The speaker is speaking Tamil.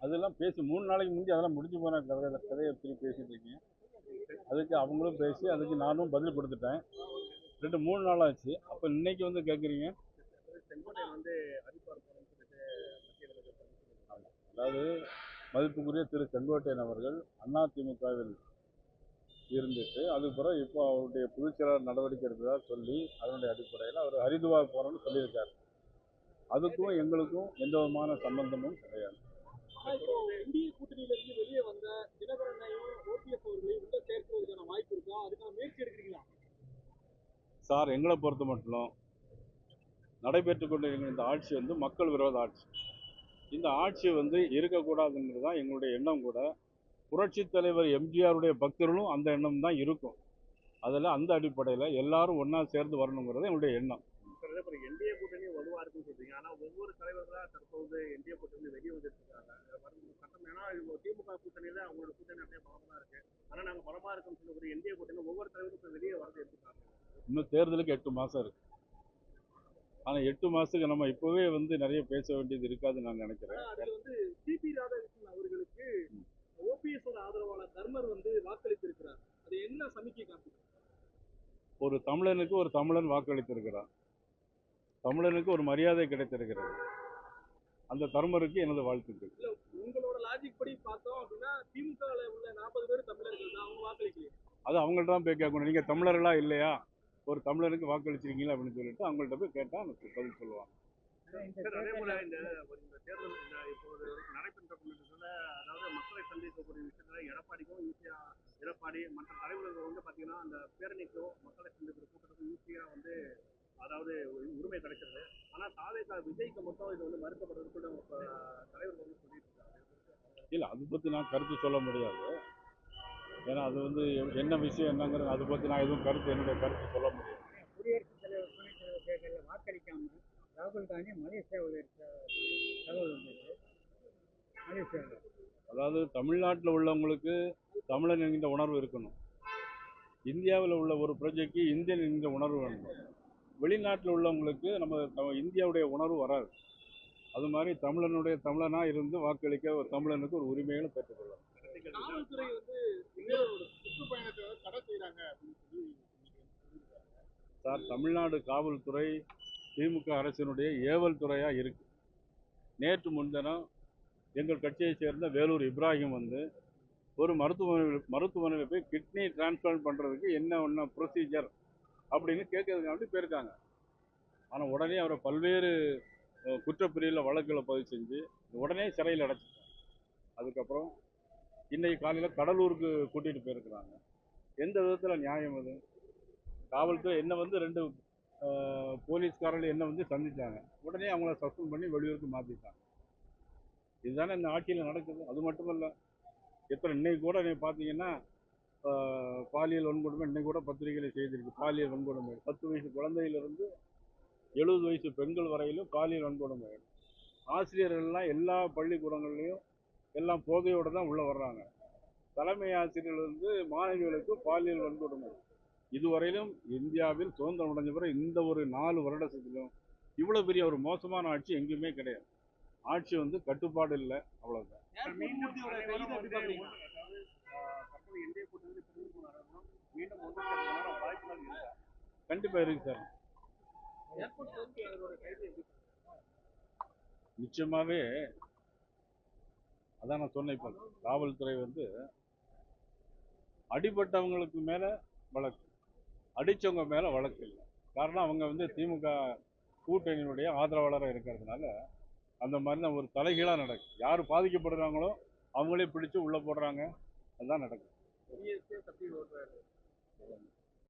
அதெல்லாம் பேசி மூணு நாளைக்கு முந்தி அதெல்லாம் முடிஞ்சு போன கதை கதையை பற்றி பேசிட்டு இருக்கீங்க அதுக்கு அவங்களும் பேசி அதுக்கு நானும் பதில் கொடுத்துட்டேன். ரெண்டு மூணு நாள் ஆச்சு. அப்போ இன்னைக்கு வந்து கேட்குறீங்க வந்து அதாவது மதிப்புக்குரிய திரு செங்கோட்டையன் அவர்கள் அதிமுகவில் இருந்துட்டு அதுக்கு பிறகு இப்போ அவருடைய பொதுச்செயலாளர் நடவடிக்கை எடுத்ததா சொல்லி அதனுடைய அடிப்படையில் அவர் ஹரிதுவார் போகிறோன்னு சொல்லியிருக்காரு. அதுக்கும் எங்களுக்கும் எந்த விதமான சம்பந்தமும் கிடையாது. இந்திய வெளியே வந்த தினகரனையும் ஓபிஎஸ் அவர்களையும் உள்ள சேர்க்கிறதுக்கான வாய்ப்பு இருக்கா? அதுக்கான முயற்சி எடுக்கிறீங்களா? சார் எங்களை பொறுத்த மட்டும் நடைபெற்று கொண்டிருக்கிற இந்த ஆட்சி வந்து மக்கள் விரோத ஆட்சி. இந்த ஆட்சி வந்து இருக்கக்கூடாதுங்கிறது தான் எங்களுடைய எண்ணம் கூட. புரட்சித் தலைவர் எம்ஜிஆருடைய பக்தர்களும் அந்த எண்ணம் தான் இருக்கும். அதில் அந்த அடிப்படையில் எல்லாரும் ஒன்றா சேர்ந்து வரணுங்கிறது எங்களுடைய எண்ணம். என்டிஏ கூட்டணி வலுவா இருக்குன்னு சொல்றீங்க. ஆனா ஒவ்வொரு தலைவர்களா தற்போது என்டிஏ கூட்டணி வெளியே சட்டம் ஏன்னா திமுக கூட்டணியில அவங்களோட கூட்டணி அப்படியே பலமா இருக்கு. ஆனா நாங்க பலமா இருக்கோம்னு சொல்லக்கூடிய என்டிஏ கூட்டணி ஒவ்வொரு தலைவரும் இப்ப வெளியே வரது எடுத்துக்காங்க இன்னும் தேர்தலுக்கு எட்டு மாதம் இருக்கு. ஆனால் எட்டு மாதத்துக்கு நம்ம இப்போவே வந்து நிறைய பேச வேண்டியது இருக்காதுன்னு நான் நினைக்கிறேன். அதுல வந்து சிபி ராதாகிருஷ்ணன் அவர்களுக்கு தர்மர் வந்து வாக்களித்திருக்கிறார். அது என்ன சமிக்கை காட்டுது? ஒரு தமிழனுக்கு ஒரு தமிழன் வாக்களித்திருக்கிறான் தமிழனுக்கு ஒரு மரியாதை கிடைத்திருக்கிறது. அந்த தர்மருக்கு எனது வாழ்த்துக்கள். உங்களோட லாஜிக் படி பார்த்தோம் அப்படின்னா திமுகல உள்ள நாற்பது பேர் தமிழர்கள் தான் அவங்க வாக்களிக்கலையே. அது அவங்கள்ட்ட தான் போய் கேட்கணும். நீங்கள் தமிழர்களா இல்லையா? ஒரு தமிழனுக்கு வாக்களிச்சிருக்கீங்களா அப்படின்னு சொல்லிட்டு அவங்கள்ட்ட போய் கேட்டால் எனக்கு பதில் சொல்லுவாங்க. சார் அதே போல இந்த தேர்தல் இந்த இப்போது நடைபெற்ற கூட்டத்தில் அதாவது மக்களை சந்திக்கக்கூடிய விஷயத்துல எடப்பாடிக்கும் ஈஸியா எடப்பாடி மற்ற தலைவர்கள் வந்து பாத்தீங்கன்னா அந்த பேரணிக்கோ மக்களை சந்திக்கிற கூட்டத்துக்கும் ஈஸியா வந்து அதாவது உரிமை கிடைக்கிறது. ஆனா தாவேகா விஜய்க்கு மட்டும் இது வந்து மறுக்கப்படுறது கூட இப்ப தலைவர்கள் வந்து சொல்லிட்டு இருக்காங்க இல்லை அதை பற்றி நான் கருத்து சொல்ல முடியாது. ஏன்னா அது வந்து என்ன விஷயம் என்னங்கிறது அதை பற்றி நான் எதுவும் கருத்து என்னுடைய கருத்து சொல்ல முடியாது. ராகுல் காந்தி மலேசியாவில் இருக்க தகவல் வந்தது மலேசியாவில். அதாவது தமிழ்நாட்டில் உள்ளவங்களுக்கு தமிழன் என்கின்ற உணர்வு இருக்கணும். இந்தியாவில் உள்ள ஒரு பிரஜைக்கு இந்தியன் என்கின்ற உணர்வு வேணும். வெளிநாட்டில் உள்ளவங்களுக்கு நம்ம இந்தியாவுடைய உணர்வு வராது. அது மாதிரி தமிழனுடைய தமிழனாக இருந்து வாக்களிக்க ஒரு தமிழனுக்கு ஒரு உரிமைகளை பெற்றுக்கொள்ளலாம் காவல்துறை வந்து சுற்றுப்பயணத்தை தடை சார் தமிழ்நாடு காவல்துறை திமுக அரசினுடைய ஏவல் துறையாக இருக்குது நேற்று முன்தினம் எங்கள் கட்சியை சேர்ந்த வேலூர் இப்ராஹிம் வந்து ஒரு மருத்துவமனையில் மருத்துவமனையில் போய் கிட்னி டிரான்ஸ்பிளான்ட் பண்ணுறதுக்கு என்ன ஒன்றும் ப்ரொசீஜர் அப்படின்னு கேட்கறதுக்காண்டி போயிருக்காங்க. ஆனால் உடனே அவரை பல்வேறு குற்றப்பிரிவில் வழக்குகளை பதிவு செஞ்சு உடனே சிறையில் அடைச்சிட்டாங்க. அதுக்கப்புறம் இன்றைக்கி காலையில் கடலூருக்கு கூட்டிகிட்டு போயிருக்கிறாங்க. எந்த விதத்தில் நியாயம் அது? காவல்துறை என்ன வந்து ரெண்டு போலீஸ்காரர்கள் என்ன வந்து சந்தித்தாங்க உடனே அவங்கள சஸ்பெண்ட் பண்ணி வெளியூருக்கு மாற்றிட்டாங்க இதுதானே இந்த ஆட்சியில் நடக்குது. அது மட்டுமல்ல எத்தனை இன்னைக்கு கூட நீங்கள் பார்த்தீங்கன்னா பாலியல் வன்கொடுமை இன்னைக்கு கூட பத்திரிகையில் செய்திருக்கு. பாலியல் வன்கொடுமை. பத்து வயசு குழந்தையிலிருந்து எழுபது வயசு பெண்கள் வரையிலும் பாலியல் வன்கொடுமை. ஆசிரியர்கள்லாம் எல்லா பள்ளிக்கூடங்கள்லையும் எல்லாம் போதையோடு தான் உள்ளே வர்றாங்க. தலைமை ஆசிரியர்கள் வந்து மாணவிகளுக்கு பாலியல் வன்கொடுமை. இதுவரையிலும் இந்தியாவில் சுதந்திரம் அடைஞ்ச பிறகு இந்த ஒரு நாலு வருடத்திலும் இவ்வளோ பெரிய ஒரு மோசமான ஆட்சி எங்கேயுமே கிடையாது. ஆட்சி வந்து கட்டுப்பாடு இல்லை அவ்வளோதான் கண்டிப்பாக இருக்கு? சார். நிச்சயமாகவே அதான் நான் சொன்னேன் இப்போ காவல்துறை வந்து அடிபட்டவங்களுக்கு மேலே வழக்கு. அடித்தவங்க மேலே வழக்கு இல்லை. காரணம் அவங்க வந்து திமுக கூட்டணியினுடைய ஆதரவாளராக இருக்கிறதுனால அந்த மாதிரி தான் ஒரு தலைகீழாக நடக்கும் யார் பாதிக்கப்படுறாங்களோ அவங்களே பிடிச்சு உள்ளே போடுறாங்க. அதுதான் நடக்கும் தப்பி